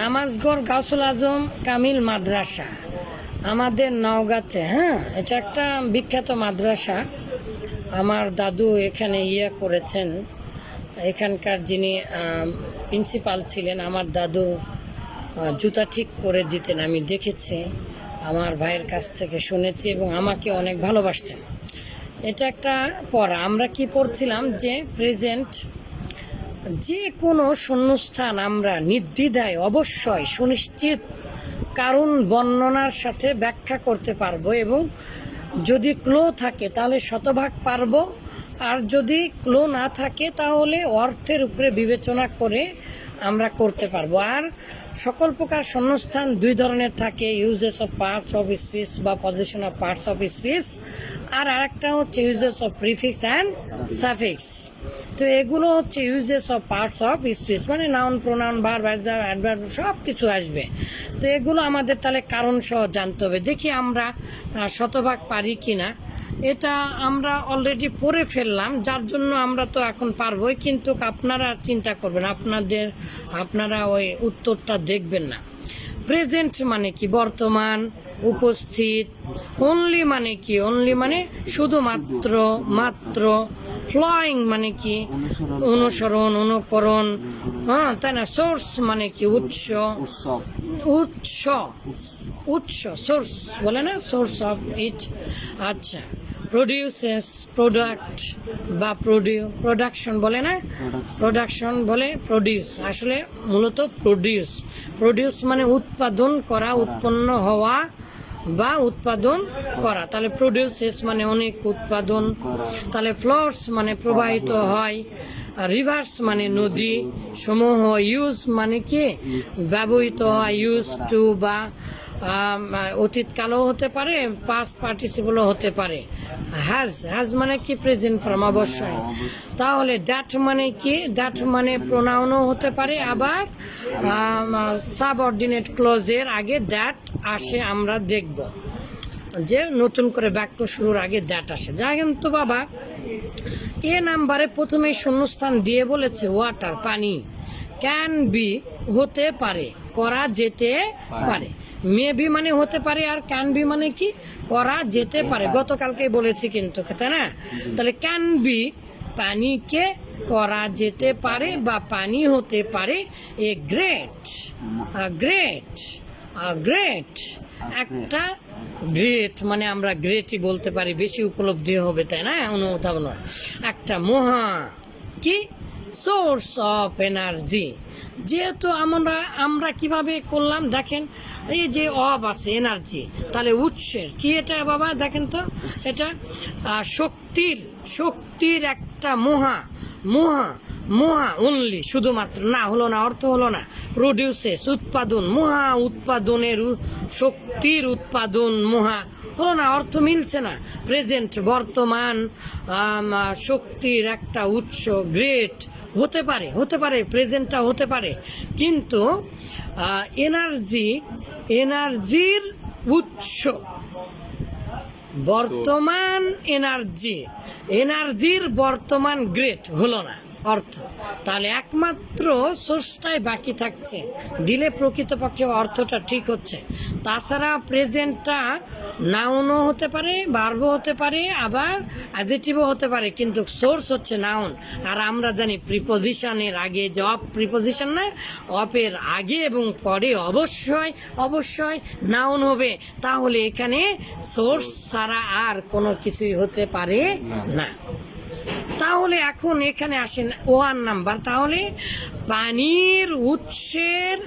নামাজগড় গাউসুল আজম কামিল মাদ্রাসা। আমাদের নওগাঁতে হ্যাঁ এটা একটা বিখ্যাত মাদ্রাসা। আমার দাদু এখানে ইয়ে করেছেন। এখানকার যিনি প্রিন্সিপাল ছিলেন, আমার দাদু জুতা ঠিক করে দিতেন, আমি দেখেছি। আমার ভাইয়ের কাছ থেকে শুনেছি এবং আমাকে অনেক ভালোবাসতেন। এটা একটা পড়া। আমরা কি পড়ছিলাম যে প্রেজেন্ট যে কোনো শূন্যস্থান আমরা নির্দ্বিধায় অবশ্যই সুনিশ্চিত কারণ বর্ণনার সাথে ব্যাখ্যা করতে পারব এবং যদি ক্লো থাকে তাহলে শতভাগ পারব, আর যদি ক্লো না থাকে তাহলে অর্থের উপরে বিবেচনা করে আমরা করতে পারব। আর সকল প্রকার শূন্যস্থান দুই ধরনের থাকে uses of parts of speech বা position of parts of speech আর আরেকটা হচ্ছে uses of prefix and suffix তো এগুলো হচ্ছে uses of parts of speech মানে নাউন প্রোনাউন বার ভার্জার অ্যাডভার্ব সব কিছু আসবে। তো এগুলো আমাদের তাহলে কারণ সহ জানতে হবে। দেখি আমরা শতভাগ পারি কিনা। এটা আমরা অলরেডি পরে ফেললাম, যার জন্য আমরা তো এখন পারবোই, কিন্তু আপনারা চিন্তা করবেন, আপনাদের, আপনারা ওই উত্তরটা দেখবেন না। প্রেজেন্ট মানে কি? বর্তমান, উপস্থিত অনলি মানে কি? অনলি মানে শুধুমাত্র, মাত্র ফ্লয়িং মানে কি? অনুসরণ অনুকরণ হ্যাঁ তাই না? সোর্স মানে কি? উৎস। উৎস। উৎস সোর্স বলে না? সোর্স অফ ইট আচ্ছা। প্রডিউসেস প্রোডাক্ট বা প্রডিউ প্রোডাকশন বলে না? প্রোডাকশন বলে প্রডিউস আসলে মূলত প্রডিউস প্রডিউস মানে উৎপাদন করা। উৎপন্ন হওয়া বা উৎপাদন করা। তাহলে প্রডিউসেস মানে অনেক উৎপাদন। তাহলে ফ্লোর্স মানে প্রবাহিত হয়। রিভার্স মানে নদী সমূহ ইউজ মানে কি? ব্যবহৃত হয় ইউজ টু বা অতীতকালও হতে পারে পাস্ট পার্টিসিপলও হতে পারে। হ্যাজ হ্যাজ মানে কি প্রেজেন্ট ফর্ম অবশ্যই। তাহলে দ্যাট মানে কি? দ্যাট মানে প্রোনাউনও হতে পারে, আবার সাবঅর্ডিনেট ক্লোজের আগে দ্যাট আসে, আমরা দেখব। যে নতুন করে বাক্য শুরুর আগে দ্যাট আসে। দেখেন তো বাবা, এ নাম্বারে প্রথমে শূন্যস্থান দিয়ে বলেছে ওয়াটার পানি। ক্যান বি হতে পারে। করা যেতে পারে। মে বি মানে হতে পারে আর ক্যান বি মানে কি? করা যেতে পারে। গতকালকে বলেছি কিন্তু তাই না? তাহলে ক্যান বি পানিকে করা যেতে পারে বা পানি হতে পারে এ গ্রেট গ্রেট গ্রেট। একটা গ্রেট মানে আমরা গ্রেটই বলতে পারি বেশি উপলব্ধি হবে তাই না? অনুধাবন একটা মহা কি? Source of energy. যেহেতু আমরা আমরা কীভাবে করলাম, দেখেন, এই যে অব আছে এনার্জি তাহলে উৎসের, কি এটা বাবা, দেখেন তো, এটা শক্তির শক্তির একটা মহা মহা মহা অনলি শুধুমাত্র, না, হলো না, অর্থ হলো না প্রডিউসেস উৎপাদন, মহা উৎপাদনের শক্তির উৎপাদন, মহা, হলো না, অর্থ মিলছে না প্রেজেন্ট বর্তমান শক্তির একটা উৎস গ্রেট হতে পারে হতে পারে প্রেজেন্টটা হতে পারে। কিন্তু এনার্জি এনার্জির উৎস। বর্তমান এনার্জি এনার্জির বর্তমান গ্রেট হলো না। অর্থ। তাহলে একমাত্র সোর্সটাই বাকি থাকছে। দিলে প্রকৃতপক্ষে অর্থটা ঠিক হচ্ছে। তাছাড়া প্রেজেন্টটা নাউনও হতে পারে বার্বও হতে পারে, আবার অ্যাজেটিভও হতে পারে, কিন্তু সোর্স হচ্ছে নাউন আর আমরা জানি প্রিপোজিশনের আগে যে অফ প্রিপোজিশন না অফের আগে এবং পরে অবশ্যই অবশ্যই নাউন হবে। তাহলে এখানে সোর্স ছাড়া আর কোনো কিছুই হতে পারে না। তাহলে এখন এখানে আসেন ওয়ান নাম্বার। তাহলে পানির উৎসের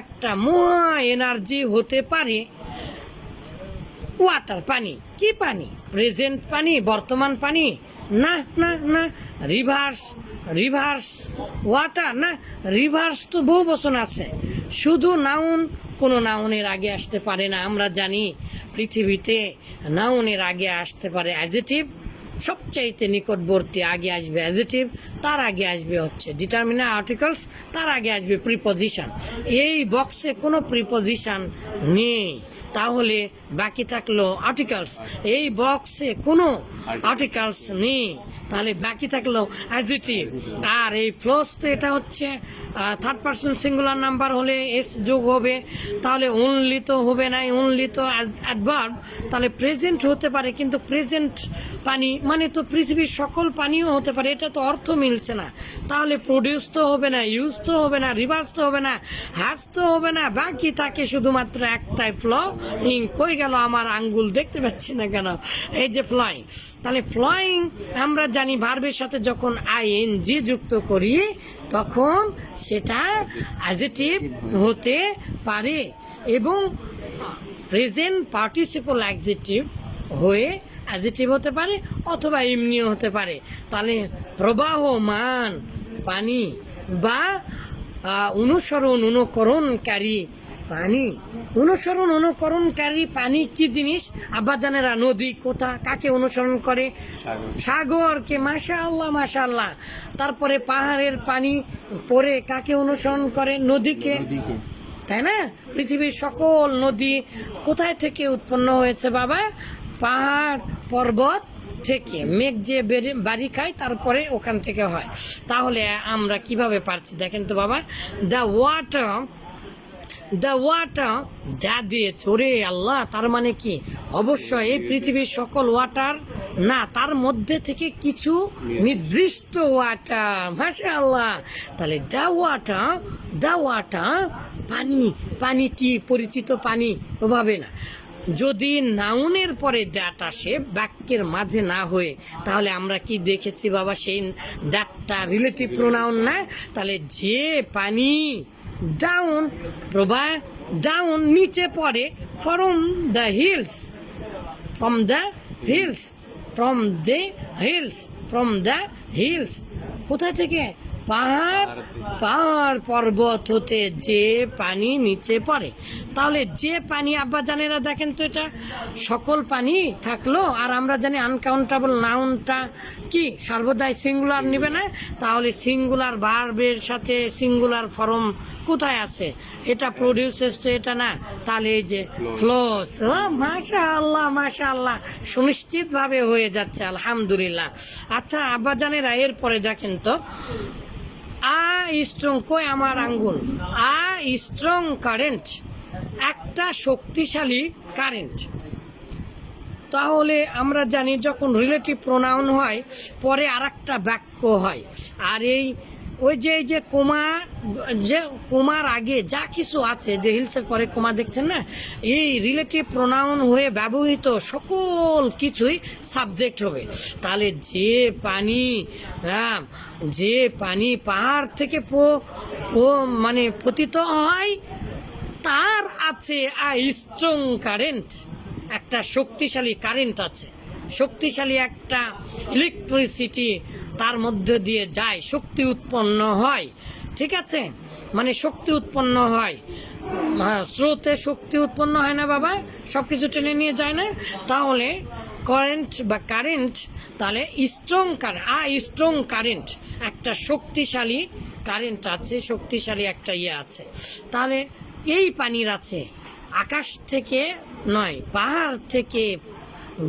একটা মহা এনার্জি হতে পারে। ওয়াটার পানি, কি পানি? প্রেজেন্ট পানি, বর্তমান পানি? না না না, রিভার্স রিভার্স ওয়াটার, না, রিভার্স তো বহু বচন আছে। শুধু নাউন, কোনো নাউনের আগে আসতে পারে না, আমরা জানি পৃথিবীতে নাউনের আগে আসতে পারে অ্যাজেটিভ সবচাইতে নিকটবর্তী আগে আসবে অ্যাজেটিভ তার আগে আসবে হচ্ছে ডিটারমিনার আর্টিকলস তার আগে আসবে প্রিপজিশন এই বক্সে কোনো প্রিপজিশন নেই। তাহলে বাকি থাকল আর্টিকেলস এই বক্সে কোনো আর্টিকেলস নেই। তাহলে বাকি থাকল অ্যাজিটিভ আর এই ফ্লোস তো এটা হচ্ছে থার্ড পার্সন সিঙ্গুলার নাম্বার হলে এস যোগ হবে। তাহলে অনলি তো হবে না অনলি তো অ্যাডভার্ব তাহলে প্রেজেন্ট হতে পারে কিন্তু প্রেজেন্ট পানি মানে তো পৃথিবীর সকল পানিও হতে পারে। এটা তো অর্থ মিলছে না। তাহলে প্রডিউস তো হবে না ইউজ তো হবে না রিভার্স তো হবে না হাস তো হবে না। বাকি থাকে শুধুমাত্র একটাই ফ্ল ইং কই গেল আমার আঙ্গুল, দেখতে পাচ্ছি না কেন? এই যে ফ্লাইং তাহলে ফ্লাইং আমরা জানি ভার্বের সাথে যখন আই এন জি যুক্ত করি, তখন সেটা অ্যাজেটিভ হতে পারে এবং প্রেজেন্ট পার্টিসিপল অ্যাডজেক্টিভ হয়ে অ্যাডজেক্টিভ হতে পারে অথবা এমনিও হতে পারে। তাহলে প্রবাহমান পানি বা অনুসরণ, অনুকরণকারী পানি। অনুসরণ অনুকরণকারী পানি কি জিনিস? আব্বাজানেরা নদী কোথা কাকে অনুসরণ করে? সাগরকে মাশা আল্লাহ মাশা আল্লাহ তারপরে পাহাড়ের পানি পরে কাকে অনুসরণ করে? নদীকে। তাই না? পৃথিবীর সকল নদী কোথায় থেকে উৎপন্ন হয়েছে বাবা? পাহাড় পর্বত থেকে। মেঘ যে বেরি- বাড়ি খায় তারপরে ওখান থেকে হয়। তাহলে আমরা কীভাবে পারছি? দেখেন তো বাবা দ্য ওয়াটার দ্য ওয়াটার যা দিয়েছে, ওরে আল্লাহ, তার মানে কি? অবশ্যই এই পৃথিবীর সকল ওয়াটার না, তার মধ্যে থেকে কিছু নির্দিষ্ট ওয়াটার মাসা আল্লাহ তাহলে দ্য ওয়াটার দ্য ওয়াটার পানি, পানিটি পরিচিত পানি, ওভাবে না। যদি নাউনের পরে দ্যাট আসে, বাক্যের মাঝে না হয়ে, তাহলে আমরা কি দেখেছি বাবা, সেই দ্যাটটা রিলেটিভ প্রোনাউন না? তাহলে যে পানি ডাউন প্রবাহ ডাউন নিচে পড়ে from the hills from the hills from the hills from the hills কোথা থেকে? পাহাড় পাহাড় পর্বত হতে যে পানি নিচে পড়ে। তাহলে যে পানি আব্বা জানেরা দেখেন তো এটা সকল পানি থাকল আর আমরা জানি আনকাউন্টেবল নাউনটা কি? সর্বদাই সিঙ্গুলার নিবে না? তাহলে সিঙ্গুলার ভার্বের সাথে সিঙ্গুলার ফর্ম কোথায় আছে? এটা প্রডিউসেস তো এটা না। তাহলে এই যে ফ্লোস ও মাশা আল্লাহ মাশা আল্লাহ সুনিশ্চিত ভাবে হয়ে যাচ্ছে আলহামদুলিল্লাহ। আচ্ছা আব্বাজানেরা এরপরে দেখেন তো আ স্ট্রং কই আমার আঙ্গুল? আ স্ট্রং কারেন্ট, একটা শক্তিশালী কারেন্ট। তাহলে আমরা জানি যখন রিলেটিভ প্রোনাউন হয়, পরে আর একটা বাক্য হয়। আর এই ওই যে এই যে কোমা যে কোমার আগে যা কিছু আছে যে হিলসের পরে কোমা দেখছেন না? এই রিলেটিভ প্রোনাউন হয়ে ব্যবহৃত সকল কিছুই সাবজেক্ট হবে। তাহলে যে পানি হ্যাঁ, যে পানি পাহাড় থেকে পো মানে পতিত হয় তার আছে আ স্ট্রং কারেন্ট একটা শক্তিশালী কারেন্ট আছে। শক্তিশালী একটা ইলেকট্রিসিটি তার মধ্যে দিয়ে যায় শক্তি উৎপন্ন হয়। ঠিক আছে? মানে শক্তি উৎপন্ন হয়। হ্যাঁ, স্রোতে শক্তি উৎপন্ন হয় না বাবা? সব কিছু টেনে নিয়ে যায় না? তাহলে কারেন্ট বা কারেন্ট তাহলে strong current a strong current একটা শক্তিশালী কারেন্ট আছে শক্তিশালী একটা ইয়ে আছে। তাহলে এই পানির আছে আকাশ থেকে নয় পাহাড় থেকে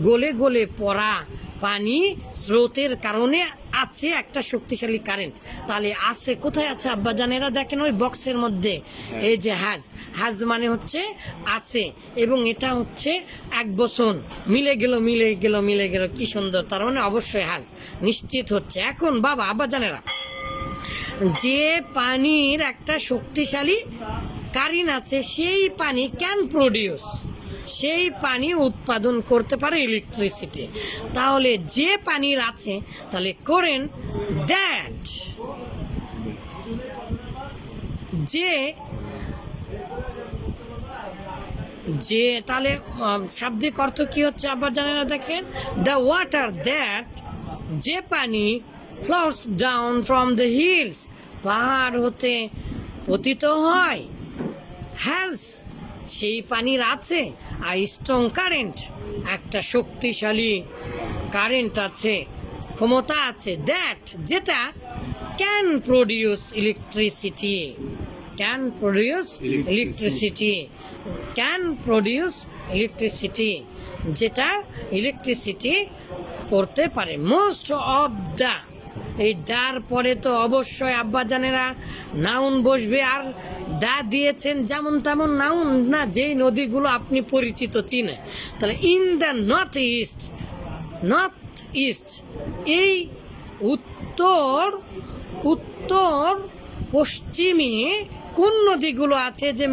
গলে গলে পড়া পানি স্রোতের কারণে আছে একটা শক্তিশালী কারেন্ট তাহলে আছে কোথায় আছে আব্বাজানেরা দেখেন ওই বক্সের মধ্যে। এই যে হাজ। হাজ মানে হচ্ছে আছে এবং এটা হচ্ছে এক বছর মিলে গেল মিলে গেল মিলে গেল। কি সুন্দর। তার মানে অবশ্যই হাজ। নিশ্চিত হচ্ছে। এখন বাবা আব্বাজানেরা যে পানির একটা শক্তিশালী কারিন আছে সেই পানি ক্যান প্রডিউস সেই পানি উৎপাদন করতে পারে ইলেকট্রিসিটি তাহলে যে পানির আছে, তাহলে করেন দ্যাট যে যে, তাহলে শাব্দিক অর্থ কি হচ্ছে আবার জানেন না দেখেন? দ্য ওয়াটার দ্যাট যে পানি flows down from the hills পাহাড় হতে পতিত হয় হ্যাজ সেই পানির আছে আর স্ট্রং কারেন্ট একটা শক্তিশালী কারেন্ট আছে ক্ষমতা আছে। দ্যাট যেটা can produce electricity can produce electricity can produce electricity যেটা ইলেকট্রিসিটি করতে পারে। মোস্ট অফ দ্য এই দার পরে তো অবশ্যই আব্বাজানেরা নাউন বসবে আর দা দিয়েছেন যেমন তেমন নাউন, না, যেই নদীগুলো আপনি পরিচিত চিনে তাহলে in the north east north east এই উত্তর উত্তর পশ্চিমে কোন নদীগুলো আছে যে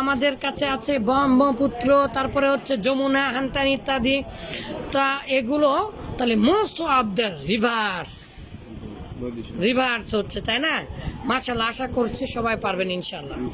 আমাদের কাছে আছে ব্রহ্মপুত্র, তারপরে হচ্ছে যমুনা হান্তান ইত্যাদি। তা এগুলো, তাহলে most of the rivers rivers হচ্ছে তাই না? মার্শাল আশা করছি সবাই পারবেন ইনশাল্লাহ